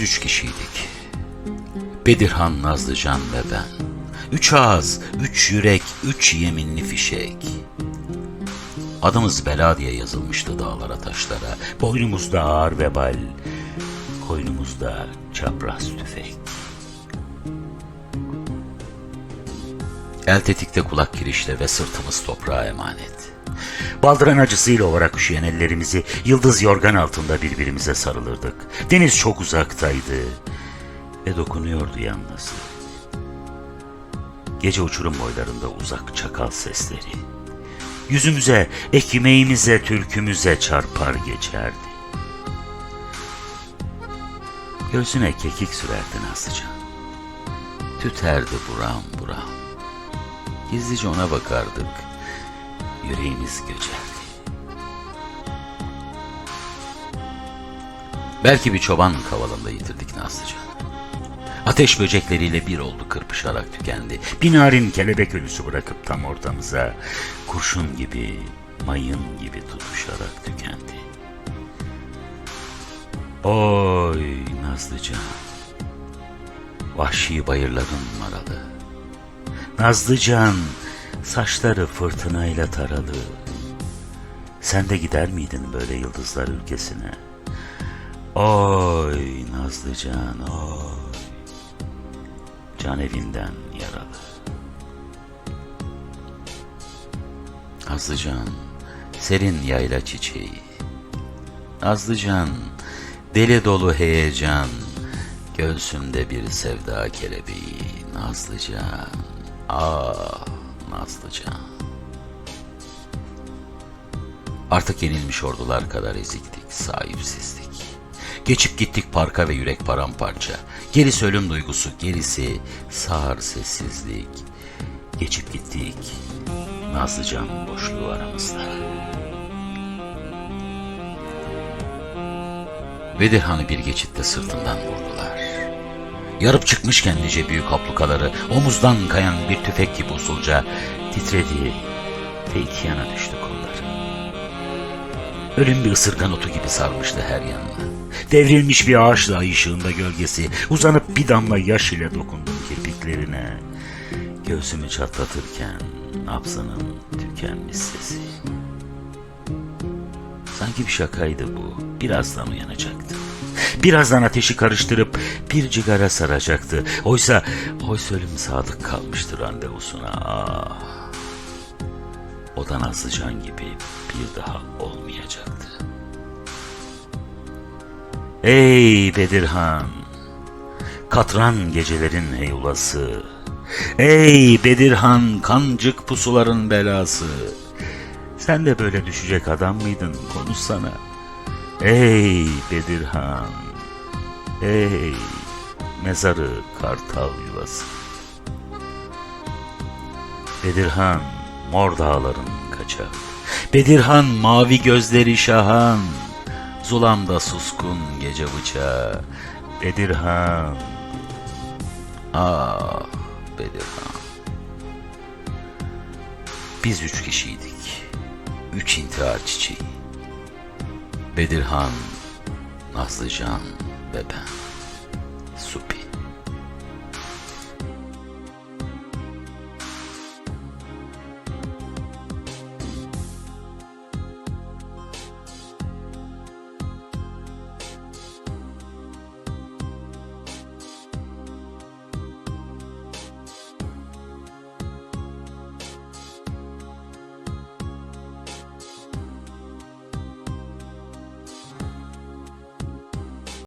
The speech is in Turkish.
Biz üç kişiydik. Bedirhan, Nazlıcan ve ben. Üç ağız, üç yürek, üç yeminli fişek. Adımız bela diye yazılmıştı dağlara taşlara. Boynumuzda ağır vebal, koynumuzda çapraz tüfek. El tetikte kulak kirişte ve sırtımız toprağa emanet. Baldıran acısıyla olarak üşüyen ellerimizi yıldız yorgan altında birbirimize sarılırdık. Deniz çok uzaktaydı ve dokunuyordu yalnız. Gece uçurum boylarında uzak çakal sesleri. Yüzümüze, ekmeğimize, türkümüze çarpar geçerdi. Göğsüne kekik sürerdi Nazlıca. Tüterdi buram buram. Gizlice ona bakardık. Yüreğimiz göçerdi. Belki bir çoban kavalında yitirdik Nazlıca. Ateş böcekleriyle bir oldu kırpışarak tükendi. Bir narin kelebek ölüsü bırakıp tam ortamıza kurşun gibi, mayın gibi tutuşarak tükendi. Oy Nazlıcan, vahşi bayırların maralı. Nazlıcan, saçları fırtınayla taralı. Sen de gider miydin böyle yıldızlar ülkesine? Oy Nazlıcan, oy. Can evinden yaralı. Nazlıcan, serin yayla çiçeği. Nazlıcan, deli dolu heyecan. Göğsümde bir sevda kelebeği. Nazlıcan, ah Nazlıcan. Artık yenilmiş ordular kadar eziktik, sahipsizdik. Geçip gittik parka ve yürek paramparça. Gerisi ölüm duygusu, gerisi sağır sessizlik. Geçip gittik, Nazlıcan boşluğu aramızda. Bedirhan'ı bir geçitte sırtından vurdular. Yarıp çıkmışken nice büyük ablukaları omuzdan kayan bir tüfek gibi usulca titredi ve iki yana düştü kolları. Ölüm bir ısırgan otu gibi sarmıştı her yanını. Devrilmiş bir ağaçla ay ışığında gölgesi uzanıp bir damla yaş ile dokundum kirpiklerine. Göğsümü çatlatırken nabzının tükenmiş sesi. Sanki bir şakaydı bu. Birazdan uyanacaktı. Birazdan ateşi karıştırıp bir cigara saracaktı. Oysa, oysa ölüm sadık kalmıştı randevusuna. Ah. O da gibi bir daha olmayacaktı. Ey Bedirhan! Katran gecelerin heyulası. Ey Bedirhan kancık pusuların belası. Sen de böyle düşecek adam mıydın konuşsana. Ey Bedirhan! Ey mezarı kartal yuvası. Bedirhan mor dağların kaçağı. Bedirhan mavi gözleri şahan. Zulamda suskun gece bıçağı. Bedirhan. Ah Bedirhan. Biz üç kişiydik. Üç intihar çiçeği. Bedirhan, Nazlıcan ve ben. Supi.